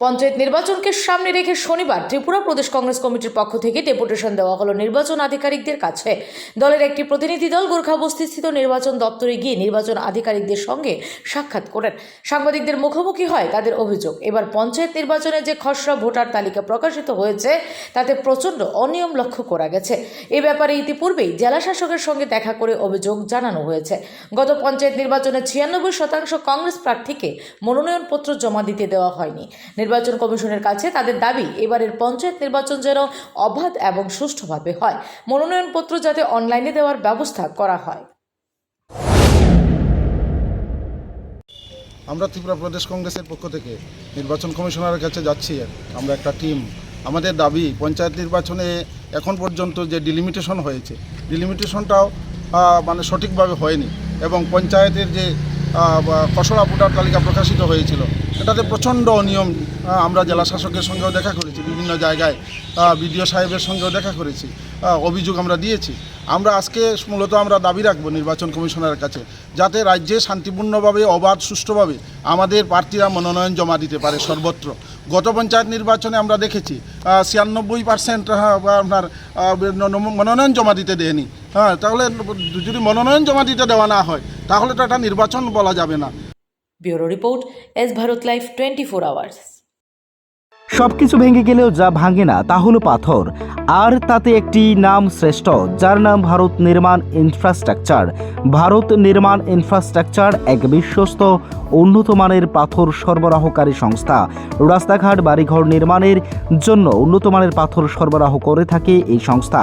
পঞ্চায়েত নির্বাচনকে সামনে রেখে শনিবার ত্রিপুরা প্রদেশ কংগ্রেস কমিটির পক্ষ থেকে ডেপুটেশন দেওয়া হলো নির্বাচন আধিকারিকদের কাছে। দলের একটি প্রতিনিধি দল গোর্খা বস্তিস্থিত নির্বাচন দপ্তরে গিয়ে নির্বাচন আধিকারিকদের সঙ্গে সাক্ষাৎ করেন। সাংবাদিকদের মুখোমুখি হয় তাদের অভিযোগ, এবার পঞ্চায়েত নির্বাচনে যে খসড়া ভোটার তালিকা প্রকাশিত হয়েছে, তাতে প্রচণ্ড অনিয়ম লক্ষ্য করা গেছে। এ ব্যাপারে ইতিপূর্বেই জেলা শাসকের সঙ্গে দেখা করে অভিযোগ জানানো হয়েছে। গত পঞ্চায়েত নির্বাচনে ছিয়ানব্বই শতাংশ কংগ্রেস প্রার্থীকে মনোনয়নপত্র জমা দিতে দেওয়া হয়নি। নির্বাচন কমিশনের কাছে তাদের দাবি, এবারের পঞ্চায়েত নির্বাচন যেন অবাধ এবং সুষ্ঠুভাবে হয়। মনোনয়নপত্র যাতে অনলাইনে দেওয়ার ব্যবস্থা করা হয়। আমরা ত্রিপুরা প্রদেশ কংগ্রেসের পক্ষ থেকে নির্বাচন কমিশনারের কাছে যাচ্ছি। আমরা একটা টিম। আমাদের দাবি, পঞ্চায়েত নির্বাচনে এখন পর্যন্ত যে ডিলিমিটেশন হয়েছে ডিলিমিটেশনটাও মানে সঠিকভাবে হয়নি এবং পঞ্চায়েতের যে খসড়া ভোটার তালিকা প্রকাশিত হয়েছিল এটাতে প্রচণ্ড অনিয়ম আমরা জেলা শাসকের সঙ্গেও দেখা করেছি, বিভিন্ন জায়গায় বিডিও সাহেবের সঙ্গেও দেখা করেছি অভিযোগ আমরা দিয়েছি। আমরা আজকে মূলত আমরা দাবি রাখব নির্বাচন কমিশনারের কাছে, যাতে রাজ্যে শান্তিপূর্ণভাবে, অবাধ, সুষ্ঠুভাবে আমাদের প্রার্থীরা মনোনয়ন জমা দিতে পারে সর্বত্র। গত পঞ্চায়েত নির্বাচনে আমরা দেখেছি ছিয়ানব্বই পার্সেন্ট আপনার মনোনয়ন জমা দিতে দেয়নি। হ্যাঁ তাহলে যদি মনোনয়ন জমা দিতে দেওয়া না হয়, তাহলে তো এটা নির্বাচন বলা যাবে না। Bureau report, S Bharat life twenty four hours. সবকিছু ভেঙে গেলেও যা ভাঙে না, তা হলো পাথর। আর তাতে একটি নাম শ্রেষ্ঠ, যার নাম ভারত নির্মাণ ইনফ্রাস্ট্রাকচার। ভারত নির্মাণ ইনফ্রাস্ট্রাকচার এক বিশ্বস্ত, উন্নত মানের পাথর সরবরাহকারী সংস্থা। রাস্তাঘাট, বাড়িঘর নির্মাণের জন্য উন্নত মানের পাথর সরবরাহ করে থাকে এই সংস্থা।